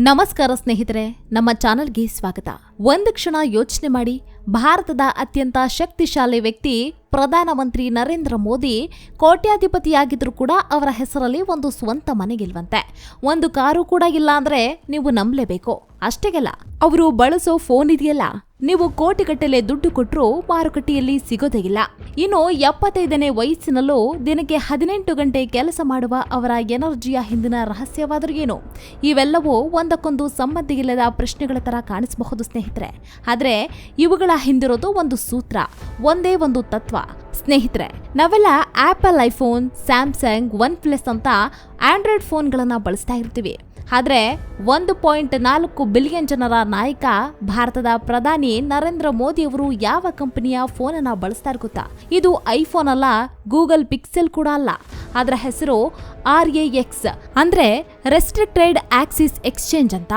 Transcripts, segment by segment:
ನಮಸ್ಕಾರ ಸ್ನೇಹಿತರೆ ನಮ್ಮ ಚಾನೆಲ್ಗೆ ಸ್ವಾಗತ. ಒಂದು ಕ್ಷಣ ಯೋಚನೆ ಮಾಡಿ ಭಾರತದ ಅತ್ಯಂತ ಶಕ್ತಿಶಾಲಿ ವ್ಯಕ್ತಿ ಪ್ರಧಾನಮಂತ್ರಿ ನರೇಂದ್ರ ಮೋದಿ ಕೋಟ್ಯಾಧಿಪತಿಯಾಗಿದ್ರು ಕೂಡ ಅವರ ಹೆಸರಲ್ಲಿ ಒಂದು ಸ್ವಂತ ಮನೆಗಿಲ್ವಂತೆ ಒಂದು ಕಾರು ಕೂಡ ಇಲ್ಲ ಅಂದ್ರೆ ನೀವು ನಂಬಲೇಬೇಕು. ಅಷ್ಟೇಗೆಲ್ಲ, ಅವರು ಬಳಸೋ ಫೋನ್ ಇದೆಯಲ್ಲ, ನೀವು ಕೋಟಿಗಟ್ಟಲೆ ದುಡ್ಡು ಕೊಟ್ಟರು ಮಾರುಕಟ್ಟೆಯಲ್ಲಿ ಸಿಗೋದೇ ಇಲ್ಲ. ಇನ್ನು ಎಪ್ಪತ್ತೈದನೇ ವಯಸ್ಸಿನಲ್ಲೂ ದಿನಕ್ಕೆ ಹದಿನೆಂಟು ಗಂಟೆ ಕೆಲಸ ಮಾಡುವ ಅವರ ಎನರ್ಜಿಯ ಹಿಂದಿನ ರಹಸ್ಯವಾದರೂ ಏನು? ಇವೆಲ್ಲವೂ ಒಂದಕ್ಕೊಂದು ಸಂಬಂಧಿಗಿಲ್ಲದ ಪ್ರಶ್ನೆಗಳ ತರ ಕಾಣಿಸಬಹುದು ಸ್ನೇಹಿತರೆ. ಆದರೆ ಇವುಗಳ ಹಿಂದಿರೋದು ಒಂದು ಸೂತ್ರ. ಒಂದೇ ಒಂದು ತತ್ವ. ಸ್ನೇಹಿತರೆ, ನಾವೆಲ್ಲ Apple iPhone Samsung OnePlus ಅಂತ ಆಂಡ್ರಾಯ್ಡ್ ಫೋನ್ಗಳನ್ನು ಬಳಸ್ತಾ ಇರ್ತೀವಿ. ಆದರೆ ಒಂದು ಪಾಯಿಂಟ್ ನಾಲ್ಕು ಬಿಲಿಯನ್ ಜನರ ನಾಯಕ ಭಾರತದ ಪ್ರಧಾನಿ ನರೇಂದ್ರ ಮೋದಿ ಅವರು ಯಾವ ಕಂಪನಿಯ ಫೋನನ್ನು ಅನ್ನ ಬಳಸ್ತಾರೆ ಗೊತ್ತಾ? ಇದು ಐಫೋನ್ ಅಲ್ಲ ಗೂಗಲ್ ಪಿಕ್ಸೆಲ್ ಕೂಡ ಅಲ್ಲ. ಅದರ ಹೆಸರು ಆರ್ ಎ ಎಕ್ಸ್. ಅಂದರೆ ರೆಸ್ಟ್ರಿಕ್ಟೆಡ್ ಆಕ್ಸಿಸ್ ಎಕ್ಸ್ಚೇಂಜ್ ಅಂತ.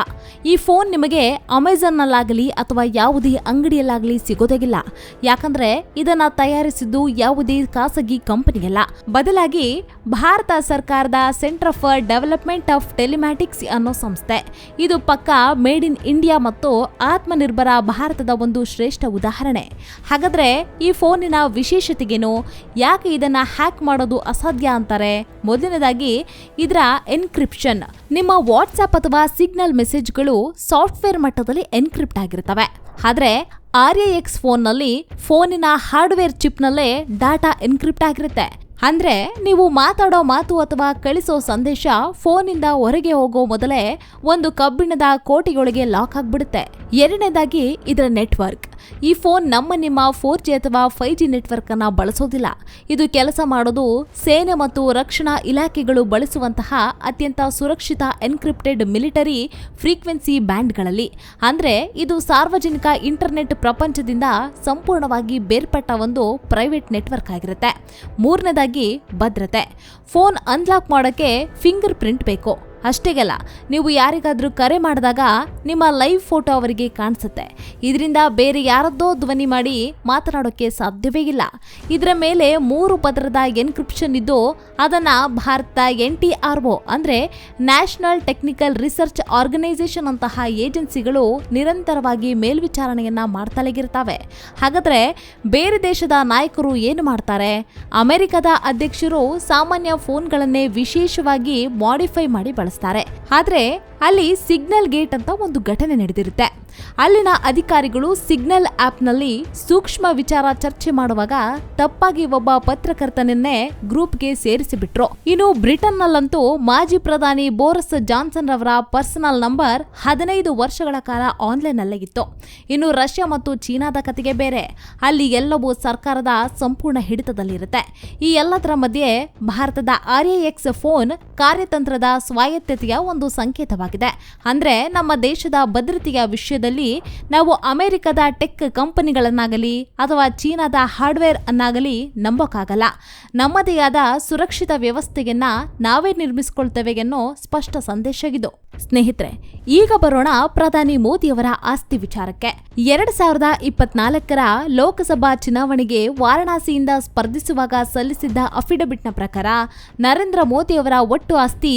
ಈ ಫೋನ್ ನಿಮಗೆ ಅಮೆಝಾನ್ನಲ್ಲಾಗಲಿ ಅಥವಾ ಯಾವುದೇ ಅಂಗಡಿಯಲ್ಲಾಗಲಿ ಸಿಗೋದಾಗಿಲ್ಲ. ಯಾಕಂದರೆ ಇದನ್ನು ತಯಾರಿಸಿದ್ದು ಯಾವುದೇ ಖಾಸಗಿ ಕಂಪನಿಯಲ್ಲ. ಬದಲಾಗಿ ಭಾರತ ಸರ್ಕಾರದ centre for development of telematics ಅನ್ನೋ ಸಂಸ್ಥೆ. ಇದು ಪಕ್ಕಾ ಮೇಡ್ ಇನ್ ಇಂಡಿಯಾ ಮತ್ತು ಆತ್ಮನಿರ್ಭರ ಭಾರತದ ಒಂದು ಶ್ರೇಷ್ಠ ಉದಾಹರಣೆ. ಹಾಗಾದರೆ ಈ ಫೋನಿನ ವಿಶೇಷತೆಗೇನು? ಯಾಕೆ ಇದನ್ನು ಹ್ಯಾಕ್ ಮಾಡೋದು ಅಸಾಧ್ಯ ಅಂತಾರೆ. ಮೊದಲನೇದಾಗಿ, ಇದರ ಎನ್ಕ್ರಿಪ್ಷನ್ ನಿಮ್ಮ ವಾಟ್ಸ್ಆಪ್ ಅಥವಾ ಸಿಗ್ನಲ್ ಮೆಸೇಜ್ಗಳು ಸಾಫ್ಟ್ವೇರ್ ಮಟ್ಟದಲ್ಲಿ ಎನ್ಕ್ರಿಪ್ಟ್ ಆಗಿರ್ತವೆ. ಆದರೆ ಆರ್ ಎ ಎಕ್ಸ್ ಫೋನ್ನಲ್ಲಿ ಫೋನಿನ ಹಾರ್ಡ್ವೇರ್ ಚಿಪ್ನಲ್ಲೇ ಡಾಟಾ ಎನ್ಕ್ರಿಪ್ಟ್ ಆಗಿರುತ್ತೆ. ಅಂದ್ರೆ, ನೀವು ಮಾತಾಡೋ ಮಾತು ಅಥವಾ ಕಳಿಸೋ ಸಂದೇಶ ಫೋನಿಂದ ಹೊರಗೆ ಹೋಗೋ ಮೊದಲೇ ಒಂದು ಕಬ್ಬಿಣದ ಕೋಟೆಯೊಳಗೆ ಲಾಕ್ ಆಗ್ಬಿಡುತ್ತೆ. ಎರಡನೇದಾಗಿ, ಇದರ ನೆಟ್ವರ್ಕ್ ಈ ಫೋನ್ ನಮ್ಮ ನಿಮ್ಮ ಫೋರ್ ಜಿ ಅಥವಾ ಫೈವ್ ಜಿ ನೆಟ್ವರ್ಕ್ ಅನ್ನ ಬಳಸೋದಿಲ್ಲ. ಇದು ಕೆಲಸ ಮಾಡೋದು ಸೇನೆ ಮತ್ತು ರಕ್ಷಣಾ ಇಲಾಖೆಗಳು ಬಳಸುವಂತಹ ಅತ್ಯಂತ ಸುರಕ್ಷಿತ ಎನ್ಕ್ರಿಪ್ಟೆಡ್ ಮಿಲಿಟರಿ ಫ್ರೀಕ್ವೆನ್ಸಿ ಬ್ಯಾಂಡ್ಗಳಲ್ಲಿ. ಅಂದ್ರೆ ಇದು ಸಾರ್ವಜನಿಕ ಇಂಟರ್ನೆಟ್ ಪ್ರಪಂಚದಿಂದ ಸಂಪೂರ್ಣವಾಗಿ ಬೇರ್ಪಟ್ಟ ಒಂದು ಪ್ರೈವೇಟ್ ನೆಟ್ವರ್ಕ್ ಆಗಿರುತ್ತೆ. ಮೂರನೇದಾಗಿ ಭದ್ರತೆ. ಫೋನ್ ಅನ್ಲಾಕ್ ಮಾಡೋಕ್ಕೆ ಫಿಂಗರ್ ಪ್ರಿಂಟ್ ಬೇಕು. ಅಷ್ಟೇಗಲ್ಲ, ನೀವು ಯಾರಿಗಾದರೂ ಕರೆ ಮಾಡಿದಾಗ ನಿಮ್ಮ ಲೈವ್ ಫೋಟೋ ಅವರಿಗೆ ಕಾಣಿಸುತ್ತೆ. ಇದರಿಂದ ಬೇರೆ ಯಾರದ್ದೋ ಧ್ವನಿ ಮಾಡಿ ಮಾತನಾಡೋಕ್ಕೆ ಸಾಧ್ಯವೇ ಇಲ್ಲ. ಇದರ ಮೇಲೆ ಮೂರು ಪದರದ ಎನ್ಕ್ರಿಪ್ಷನ್ ಇದ್ದು, ಅದನ್ನು Bharat N T R O ಅಂದರೆ ನ್ಯಾಷನಲ್ ಟೆಕ್ನಿಕಲ್ ರಿಸರ್ಚ್ ಆರ್ಗನೈಸೇಷನ್ ಅಂತಹ ಏಜೆನ್ಸಿಗಳು ನಿರಂತರವಾಗಿ ಮೇಲ್ವಿಚಾರಣೆಯನ್ನು ಮಾಡ್ತಲೇಗಿರ್ತವೆ. ಹಾಗಾದರೆ ಬೇರೆ ದೇಶದ ನಾಯಕರು ಏನು ಮಾಡ್ತಾರೆ? ಅಮೆರಿಕದ ಅಧ್ಯಕ್ಷರು ಸಾಮಾನ್ಯ ಫೋನ್ಗಳನ್ನೇ ವಿಶೇಷವಾಗಿ ಮಾಡಿಫೈ ಮಾಡಿ ಬಳಸ್ತಾರೆ. ಗಮನಿಸ್ತಾರೆ ಆದ್ರೆ ಅಲ್ಲಿ ಸಿಗ್ನಲ್ ಗೇಟ್ ಅಂತ ಒಂದು ಘಟನೆ ನಡೆದಿರುತ್ತೆ. ಅಲ್ಲಿನ ಅಧಿಕಾರಿಗಳು ಸಿಗ್ನಲ್ ಆ್ಯಪ್ನಲ್ಲಿ ಸೂಕ್ಷ್ಮ ವಿಚಾರ ಚರ್ಚೆ ಮಾಡುವಾಗ ತಪ್ಪಾಗಿ ಒಬ್ಬ ಪತ್ರಕರ್ತನನ್ನೇ ಗ್ರೂಪ್ಗೆ ಸೇರಿಸಿಬಿಟ್ರು. ಇನ್ನು ಬ್ರಿಟನ್ನಲ್ಲಂತೂ ಮಾಜಿ ಪ್ರಧಾನಿ ಬೋರಸ್ ಜಾನ್ಸನ್ ರವರ ಪರ್ಸನಲ್ ನಂಬರ್ ಹದಿನೈದು ವರ್ಷಗಳ ಕಾಲ ಆನ್ಲೈನ್ ಅಲ್ಲೇ ಇತ್ತು. ಇನ್ನು ರಷ್ಯಾ ಮತ್ತು ಚೀನಾದ ಕತೆಗೆ ಬೇರೆ. ಅಲ್ಲಿ ಎಲ್ಲವೂ ಸರ್ಕಾರದ ಸಂಪೂರ್ಣ ಹಿಡಿತದಲ್ಲಿರುತ್ತೆ. ಈ ಎಲ್ಲದರ ಮಧ್ಯೆ ಭಾರತದ ಆರ್ಎಎಕ್ಸ್ ಫೋನ್ ಕಾರ್ಯತಂತ್ರದ ಸ್ವಾಯತ್ತತೆಯ ಒಂದು ಸಂಕೇತವಾಗಿದೆ. ಅಂದ್ರೆ ನಮ್ಮ ದೇಶದ ಭದ್ರತೆಯ ವಿಷಯದಲ್ಲಿ ನಾವು ಅಮೆರಿಕದ ಟೆಕ್ ಕಂಪನಿಗಳನ್ನಾಗಲಿ ಅಥವಾ ಚೀನಾದ ಹಾರ್ಡ್ವೇರ್ ಅನ್ನಾಗಲಿ ನಂಬೋಕ್ಕಾಗಲ್ಲ. ನಮ್ಮದೇ ಆದ ಸುರಕ್ಷಿತ ವ್ಯವಸ್ಥೆಯನ್ನ ನಾವೇ ನಿರ್ಮಿಸಿಕೊಳ್ತೇವೆ ಎನ್ನೋ ಸ್ಪಷ್ಟ ಸಂದೇಶ ಇದು. ಸ್ನೇಹಿತರೆ, ಈಗ ಬರೋಣ ಪ್ರಧಾನಿ ಮೋದಿಯವರ ಆಸ್ತಿ ವಿಚಾರಕ್ಕೆ. ಎರಡ್ ಸಾವಿರದ ಇಪ್ಪತ್ನಾಲ್ಕರ ಲೋಕಸಭಾ ಚುನಾವಣೆಗೆ ವಾರಣಾಸಿಯಿಂದ ಸ್ಪರ್ಧಿಸುವಾಗ ಸಲ್ಲಿಸಿದ್ದ ಅಫಿಡವಿಟ್ನ ಪ್ರಕಾರ ನರೇಂದ್ರ ಮೋದಿಯವರ ಒಟ್ಟು ಆಸ್ತಿ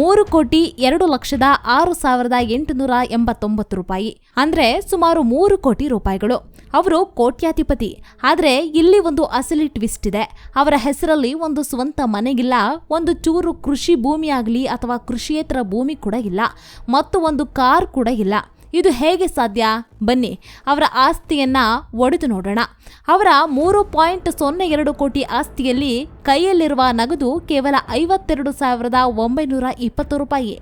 ಮೂರು ಕೋಟಿ ಎರಡು ಲಕ್ಷದ ಆರು ಸಾವಿರದ ಎಂಟುನೂರ ಎಂಬತ್ತೊಂಬತ್ತು ರೂಪಾಯಿ, ಅಂದ್ರೆ ಸುಮಾರು ಮೂರು ಕೋಟಿ ರೂಪಾಯಿಗಳು. ಅವರು ಕೋಟ್ಯಾಧಿಪತಿ, ಆದ್ರೆ ಇಲ್ಲಿ ಒಂದು ಅಸಲಿ ಟ್ವಿಸ್ಟ್ ಇದೆ. ಅವರ ಹೆಸರಲ್ಲಿ ಒಂದು ಸ್ವಂತ ಮನೆಗಿಲ್ಲ, ಒಂದು ಚೂರು ಕೃಷಿ ಭೂಮಿ ಆಗಲಿ ಅಥವಾ ಕೃಷಿಯೇತರ ಭೂಮಿ ಕೂಡ ಇಲ್ಲ. ಮತ್ತು ಒಂದು ಕಾರ್ ಕೂಡ ಇಲ್ಲ. ಇದು ಹೇಗೆ ಸಾಧ್ಯ? ಬನ್ನಿ, ಅವರ ಆಸ್ತಿಯನ್ನ ಒಡೆದು ನೋಡೋಣ. ಅವರ ಮೂರು ಪಾಯಿಂಟ್ ಸೊನ್ನೆ ಎರಡು ಕೋಟಿ ಆಸ್ತಿಯಲ್ಲಿ ಕೈಯಲ್ಲಿರುವ ನಗದು ಕೇವಲ ಐವತ್ತೆರಡು ಸಾವಿರದ ಒಂಬೈನೂರ ಇಪ್ಪತ್ತು ರೂಪಾಯಿ.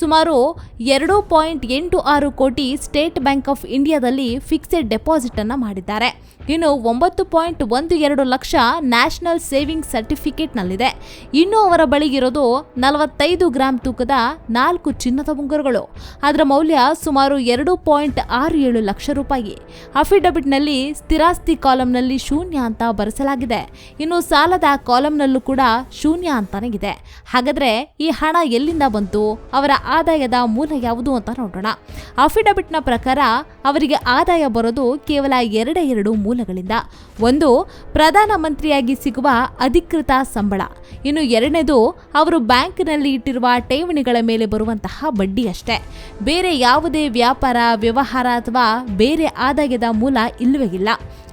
ಸುಮಾರು ಎರಡು ಪಾಯಿಂಟ್ ಎಂಟು ಆರು ಕೋಟಿ ಸ್ಟೇಟ್ ಬ್ಯಾಂಕ್ ಆಫ್ ಇಂಡಿಯಾದಲ್ಲಿ ಫಿಕ್ಸೆಡ್ ಡೆಪಾಸಿಟ್ ಅನ್ನ ಮಾಡಿದ್ದಾರೆ. ಇನ್ನು ಒಂಬತ್ತು ಪಾಯಿಂಟ್ ಒಂದು ಎರಡು ಲಕ್ಷ ನ್ಯಾಷನಲ್ ಸೇವಿಂಗ್ ಸರ್ಟಿಫಿಕೇಟ್ನಲ್ಲಿದೆ. ಇನ್ನು ಅವರ ಬಳಿ ಇರೋದು ನಲವತ್ತೈದು ಗ್ರಾಂ ತೂಕದ ನಾಲ್ಕು ಚಿನ್ನದ ಉಂಗುರಗಳು. ಅದರ ಮೌಲ್ಯ ಸುಮಾರು ಎರಡು ಪಾಯಿಂಟ್ ಆರು ಏಳು ಲಕ್ಷ ರೂಪಾಯಿ. ಅಫಿಡವಿಟ್ನಲ್ಲಿ ಸ್ಥಿರಾಸ್ತಿ ಕಾಲಂನಲ್ಲಿ ಶೂನ್ಯ ಅಂತ ಬರೆಸಲಾಗಿದೆ. ಇನ್ನು ಸಾಲದ ಕಾಲಂನಲ್ಲೂ ಕೂಡ ಶೂನ್ಯ ಅಂತಾನೆ ಇದೆ. ಹಾಗಾದ್ರೆ ಈ ಹಣ ಎಲ್ಲಿಂದ ಬಂತು? ಅವರ ಆದಾಯದ ಮೂಲ ಯಾವುದು ಅಂತ ನೋಡೋಣ. ಅಫಿಡವಿಟ್ನ ಪ್ರಕಾರ ಅವರಿಗೆ ಆದಾಯ ಬರೋದು ಕೇವಲ ಎರಡೇ ಎರಡು ಮೂಲ ಮೂಲಗಳಿಂದ. ಒಂದು ಪ್ರಧಾನಮಂತ್ರಿಯಾಗಿ ಸಿಗುವ ಅಧಿಕೃತ ಸಂಬಳ. ಇನ್ನು ಎರಡನೇದು, ಅವರು ಬ್ಯಾಂಕ್ನಲ್ಲಿ ಇಟ್ಟಿರುವ ಠೇವಣಿಗಳ ಮೇಲೆ ಬರುವಂತಹ ಬಡ್ಡಿ ಅಷ್ಟೇ. ಬೇರೆ ಯಾವುದೇ ವ್ಯಾಪಾರ, ವ್ಯವಹಾರ ಅಥವಾ ಬೇರೆ ಆದಾಯದ ಮೂಲ ಇಲ್ಲವೇ ಇಲ್ಲ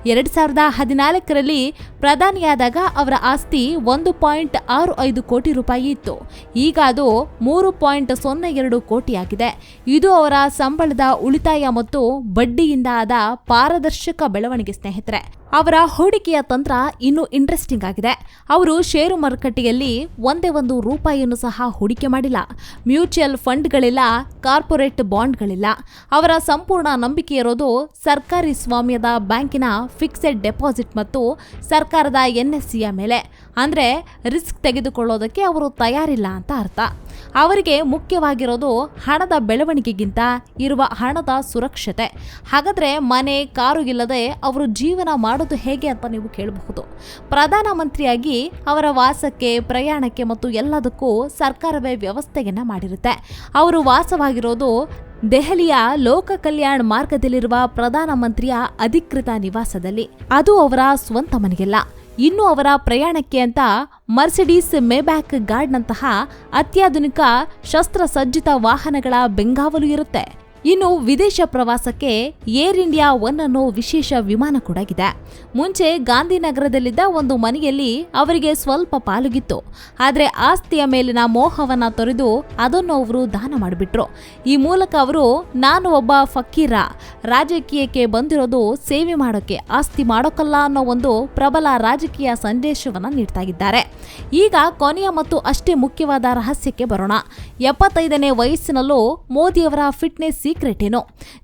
ಎರಡ್ ಸಾವಿರದ ಹದಿನಾಲ್ಕರಲ್ಲಿ ಪ್ರಧಾನಿಯಾದಾಗ ಅವರ ಆಸ್ತಿ ಒಂದು ಪಾಯಿಂಟ್ ಆರು ಐದು ಕೋಟಿ ರೂಪಾಯಿ ಇತ್ತು. ಈಗ ಅದು ಮೂರು ಪಾಯಿಂಟ್ ಸೊನ್ನೆ ಎರಡು ಕೋಟಿಯಾಗಿದೆ. ಇದು ಅವರ ಸಂಬಳದ ಉಳಿತಾಯ ಮತ್ತು ಬಡ್ಡಿಯಿಂದ ಆದ ಪಾರದರ್ಶಕ ಬೆಳವಣಿಗೆ ಸ್ನೇಹಿತರೆ. ಅವರ ಹೂಡಿಕೆಯ ತಂತ್ರ ಇನ್ನೂ ಇಂಟ್ರೆಸ್ಟಿಂಗ್ ಆಗಿದೆ. ಅವರು ಷೇರು ಮಾರುಕಟ್ಟೆಯಲ್ಲಿ ಒಂದೇ ಒಂದು ರೂಪಾಯಿಯನ್ನು ಸಹ ಹೂಡಿಕೆ ಮಾಡಿಲ್ಲ. ಮ್ಯೂಚುವಲ್ ಫಂಡ್ಗಳಿಲ್ಲ ಕಾರ್ಪೊರೇಟ್ ಬಾಂಡ್ಗಳಿಲ್ಲ ಅವರ ಸಂಪೂರ್ಣ ನಂಬಿಕೆ ಇರೋದು ಸರ್ಕಾರಿ ಸ್ವಾಮ್ಯದ ಬ್ಯಾಂಕಿನ ಫಿಕ್ಸೆಡ್ ಡೆಪಾಸಿಟ್ ಮತ್ತು ಸರ್ಕಾರದ ಎನ್ಎಸ್ಸಿಯ ಮೇಲೆ. ಅಂದ್ರೆ ರಿಸ್ಕ್ ತೆಗೆದುಕೊಳ್ಳೋದಕ್ಕೆ ಅವರು ತಯಾರಿಲ್ಲ ಅಂತ ಅರ್ಥ. ಅವರಿಗೆ ಮುಖ್ಯವಾಗಿರೋದು ಹಣದ ಬೆಳವಣಿಗೆಗಿಂತ ಇರುವ ಹಣದ ಸುರಕ್ಷತೆ. ಹಾಗಾದರೆ ಮನೆ, ಕಾರು ಇಲ್ಲದೆ ಅವರು ಜೀವನ ಮಾಡೋದು ಹೇಗೆ ಅಂತ ನೀವು ಕೇಳಬಹುದು. ಪ್ರಧಾನಮಂತ್ರಿಯಾಗಿ ಅವರ ವಾಸಕ್ಕೆ, ಪ್ರಯಾಣಕ್ಕೆ ಮತ್ತು ಎಲ್ಲದಕ್ಕೂ ಸರ್ಕಾರವೇ ವ್ಯವಸ್ಥೆಯನ್ನು ಮಾಡಿರುತ್ತೆ. ಅವರು ವಾಸವಾಗಿರೋದು ದೆಹಲಿಯ ಲೋಕ ಕಲ್ಯಾಣ್ ಮಾರ್ಗದಲ್ಲಿರುವ ಪ್ರಧಾನಮಂತ್ರಿಯ ಅಧಿಕೃತ ನಿವಾಸದಲ್ಲಿ. ಅದು ಅವರ ಸ್ವಂತ ಮನೆಯಲ್ಲ. ಇನ್ನು ಅವರ ಪ್ರಯಾಣಕ್ಕೆ ಅಂತ ಮರ್ಸಿಡೀಸ್ ಮೇಬ್ಯಾಕ್ ಗಾರ್ಡ್ನಂತಹ ಅತ್ಯಾಧುನಿಕ ಶಸ್ತ್ರಸಜ್ಜಿತ ವಾಹನಗಳ ಬೆಂಗಾವಲು ಇರುತ್ತೆ. ಇನ್ನು ವಿದೇಶ ಪ್ರವಾಸಕ್ಕೆ ಏರ್ ಇಂಡಿಯಾ ಒನ್ ಅನ್ನೋ ವಿಶೇಷ ವಿಮಾನ ಕೂಡ ಇದೆ ಮುಂಚೆ ಗಾಂಧಿನಗರದಲ್ಲಿದ್ದ ಒಂದು ಮನೆಯಲ್ಲಿ ಅವರಿಗೆ ಸ್ವಲ್ಪ ಪಾಲುಗಿತ್ತು. ಆದರೆ ಆಸ್ತಿಯ ಮೇಲಿನ ಮೋಹವನ್ನು ತೊರೆದು ಅದನ್ನು ಅವರು ದಾನ ಮಾಡಿಬಿಟ್ರು. ಈ ಮೂಲಕ ಅವರು, ನಾನು ಒಬ್ಬ ಫಕ್ಕೀರ ರಾಜಕೀಯಕ್ಕೆ ಬಂದಿರೋದು ಸೇವೆ ಮಾಡೋಕ್ಕೆ ಆಸ್ತಿ ಮಾಡೋಕಲ್ಲ ಅನ್ನೋ ಒಂದು ಪ್ರಬಲ ರಾಜಕೀಯ ಸಂದೇಶವನ್ನು ನೀಡ್ತಾ ಇದ್ದಾರೆ. ಈಗ ಕೊನೆಯ ಮತ್ತು ಅಷ್ಟೇ ಮುಖ್ಯವಾದ ರಹಸ್ಯಕ್ಕೆ ಬರೋಣ. ಎಪ್ಪತ್ತೈದನೇ ವಯಸ್ಸಿನಲ್ಲೂ ಮೋದಿಯವರ ಫಿಟ್ನೆಸ್ ಸೀಕ್ರೆಟ್ ಏನು.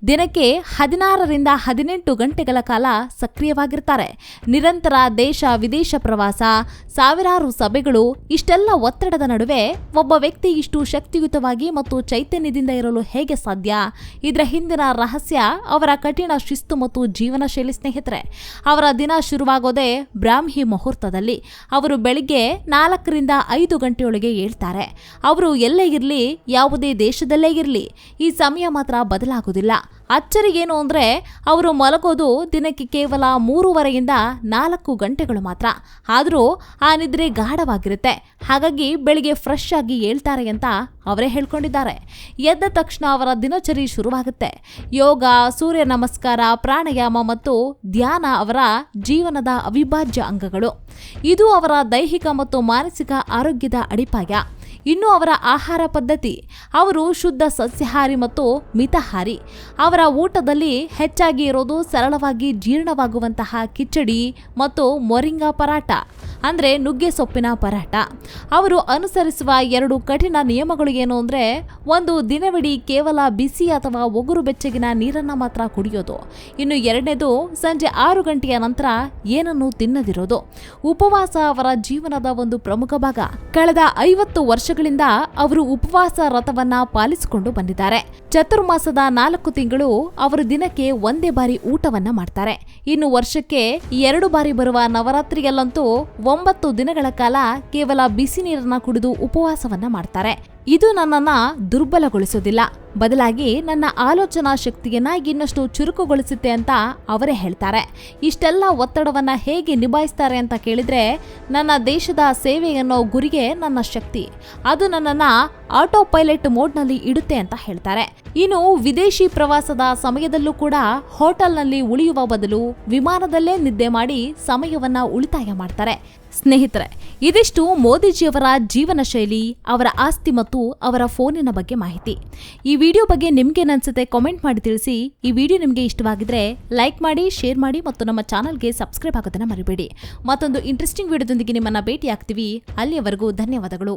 ದಿನಕ್ಕೆ ಹದಿನಾರರಿಂದ ಹದಿನೆಂಟು ಗಂಟೆಗಳ ಕಾಲ ಸಕ್ರಿಯವಾಗಿರ್ತಾರೆ. ನಿರಂತರ ದೇಶ ವಿದೇಶ ಪ್ರವಾಸ, ಸಾವಿರಾರು ಸಭೆಗಳು, ಇಷ್ಟೆಲ್ಲ ಒತ್ತಡದ ನಡುವೆ ಒಬ್ಬ ವ್ಯಕ್ತಿ ಇಷ್ಟು ಶಕ್ತಿಯುತವಾಗಿ ಮತ್ತು ಚೈತನ್ಯದಿಂದ ಇರಲು ಹೇಗೆ ಸಾಧ್ಯ? ಇದರ ಹಿಂದಿನ ರಹಸ್ಯ ಅವರ ಕಠಿಣ ಶಿಸ್ತು ಮತ್ತು ಜೀವನ ಶೈಲಿ ಸ್ನೇಹಿತರೆ. ಅವರ ದಿನ ಶುರುವಾಗೋದೇ ಬ್ರಾಹ್ಮಿ ಮುಹೂರ್ತದಲ್ಲಿ. ಅವರು ಬೆಳಿಗ್ಗೆ ನಾಲ್ಕರಿಂದ ಐದು ಗಂಟೆಯೊಳಗೆ ಏಳ್ತಾರೆ. ಅವರು ಎಲ್ಲೇ ಇರಲಿ, ಯಾವುದೇ ದೇಶದಲ್ಲೇ ಇರಲಿ. ಈ ಸಮಯ ಮಾತ್ರ ಬದಲಾಗುವುದಿಲ್ಲ. ಅಚ್ಚರಿ ಏನು ಅಂದ್ರೆ ಅವರು ಮಲಗೋದು ದಿನಕ್ಕೆ ಕೇವಲ ಮೂರುವರೆಯಿಂದ ನಾಲ್ಕು ಗಂಟೆಗಳು ಮಾತ್ರ. ಆದರೂ ಆ ನಿದ್ರೆ ಗಾಢವಾಗಿರುತ್ತೆ. ಹಾಗಾಗಿ ಬೆಳಿಗ್ಗೆ ಫ್ರೆಶ್ ಆಗಿ ಏಳ್ತಾರೆ ಅಂತ ಅವರೇ ಹೇಳ್ಕೊಂಡಿದ್ದಾರೆ. ಎದ್ದ ತಕ್ಷಣ ಅವರ ದಿನಚರಿ ಶುರುವಾಗುತ್ತೆ. ಯೋಗ, ಸೂರ್ಯ ನಮಸ್ಕಾರ, ಪ್ರಾಣಾಯಾಮ ಮತ್ತು ಧ್ಯಾನ ಅವರ ಜೀವನದ ಅವಿಭಾಜ್ಯ ಅಂಗಗಳು. ಇದು ಅವರ ದೈಹಿಕ ಮತ್ತು ಮಾನಸಿಕ ಆರೋಗ್ಯದ ಅಡಿಪಾಯ. ಇನ್ನು ಅವರ ಆಹಾರ ಪದ್ಧತಿ, ಅವರು ಶುದ್ಧ ಸಸ್ಯಾಹಾರಿ ಮತ್ತು ಮಿತಹಾರಿ. ಅವರ ಊಟದಲ್ಲಿ ಹೆಚ್ಚಾಗಿ ಇರೋದು ಸರಳವಾಗಿ ಜೀರ್ಣವಾಗುವಂತಹ ಕಿಚಡಿ ಮತ್ತು ಮೊರಿಂಗಾ ಪರಾಟ ಅಂದರೆ ನುಗ್ಗೆ ಸೊಪ್ಪಿನ ಪರಾಟ ಅವರು ಅನುಸರಿಸುವ ಎರಡು ಕಠಿಣ ನಿಯಮಗಳು ಏನು ಅಂದರೆ, ಒಂದು ದಿನವಿಡೀ ಕೇವಲ ಬಿಸಿ ಅಥವಾ ಒಗುರು ಬೆಚ್ಚಗಿನ ನೀರನ್ನು ಮಾತ್ರ ಕುಡಿಯೋದು. ಇನ್ನು ಎರಡನೇದು, ಸಂಜೆ ಆರು ಗಂಟೆಯ ನಂತರ ಏನನ್ನು ತಿನ್ನದಿರೋದು. ಉಪವಾಸ ಅವರ ಜೀವನದ ಒಂದು ಪ್ರಮುಖ ಭಾಗ. ಕಳೆದ ಐವತ್ತು ವರ್ಷಗಳಿಂದ ಅವರು ಉಪವಾಸ ರಥವನ್ನ ಪಾಲಿಸಿಕೊಂಡು ಬಂದಿದ್ದಾರೆ. ಚತುರ್ಮಾಸದ ನಾಲ್ಕು ತಿಂಗಳು ಅವರು ದಿನಕ್ಕೆ ಒಂದೇ ಬಾರಿ ಊಟವನ್ನ ಮಾಡ್ತಾರೆ. ಇನ್ನು ವರ್ಷಕ್ಕೆ ಎರಡು ಬಾರಿ ಬರುವ ನವರಾತ್ರಿಯಲ್ಲಂತೂ ಒಂಬತ್ತು ದಿನಗಳ ಕಾಲ ಕೇವಲ ಬಿಸಿ ನೀರನ್ನ ಕುಡಿದು ಉಪವಾಸವನ್ನ ಮಾಡ್ತಾರೆ. ಇದು ನನ್ನನ್ನ ದುರ್ಬಲಗೊಳಿಸೋದಿಲ್ಲ. ಬದಲಾಗಿ ನನ್ನ ಆಲೋಚನಾ ಶಕ್ತಿಯನ್ನ ಇನ್ನಷ್ಟು ಚುರುಕುಗೊಳಿಸುತ್ತೆ ಅಂತ ಅವರೇ ಹೇಳ್ತಾರೆ. ಇಷ್ಟೆಲ್ಲ ಒತ್ತಡವನ್ನ ಹೇಗೆ ನಿಭಾಯಿಸ್ತಾರೆ ಅಂತ ಕೇಳಿದ್ರೆ, ನನ್ನ ದೇಶದ ಸೇವೆ ಅನ್ನೋ ಗುರಿಗೆ ನನ್ನ ಶಕ್ತಿ. ಅದು ನನ್ನನ್ನ ಆಟೋ ಪೈಲಟ್ ಮೋಡ್ನಲ್ಲಿ ಇಡುತ್ತೆ ಅಂತ ಹೇಳ್ತಾರೆ. ಇನ್ನು ವಿದೇಶಿ ಪ್ರವಾಸದ ಸಮಯದಲ್ಲೂ ಕೂಡ ಹೋಟೆಲ್ನಲ್ಲಿ ಉಳಿಯುವ ಬದಲು ವಿಮಾನದಲ್ಲೇ ನಿದ್ದೆ ಮಾಡಿ ಸಮಯವನ್ನ ಉಳಿತಾಯ ಮಾಡ್ತಾರೆ. ಸ್ನೇಹಿತರೆ, ಇದಿಷ್ಟು ಮೋದಿಜಿಯವರ ಜೀವನ ಶೈಲಿ, ಅವರ ಆಸ್ತಿ ಮತ್ತು ಅವರ ಫೋನಿನ ಬಗ್ಗೆ ಮಾಹಿತಿ. ಈ ವಿಡಿಯೋ ಬಗ್ಗೆ ನಿಮ್ಗೇನನ್ಸುತ್ತೆ ಕಾಮೆಂಟ್ ಮಾಡಿ ತಿಳಿಸಿ. ಈ ವಿಡಿಯೋ ನಿಮಗೆ ಇಷ್ಟವಾಗಿದ್ರೆ ಲೈಕ್ ಮಾಡಿ ಶೇರ್ ಮಾಡಿ ಮತ್ತು ನಮ್ಮ ಚಾನಲ್ಗೆ ಸಬ್ಸ್ಕ್ರೈಬ್ ಆಗೋದನ್ನು ಮರಿಬೇಡಿ. ಮತ್ತೊಂದು ಇಂಟ್ರೆಸ್ಟಿಂಗ್ ವಿಡಿಯೋದೊಂದಿಗೆ ನಿಮ್ಮನ್ನು ಭೇಟಿ ಆಗ್ತೀವಿ ಅಲ್ಲಿಯವರೆಗೂ ಧನ್ಯವಾದಗಳು.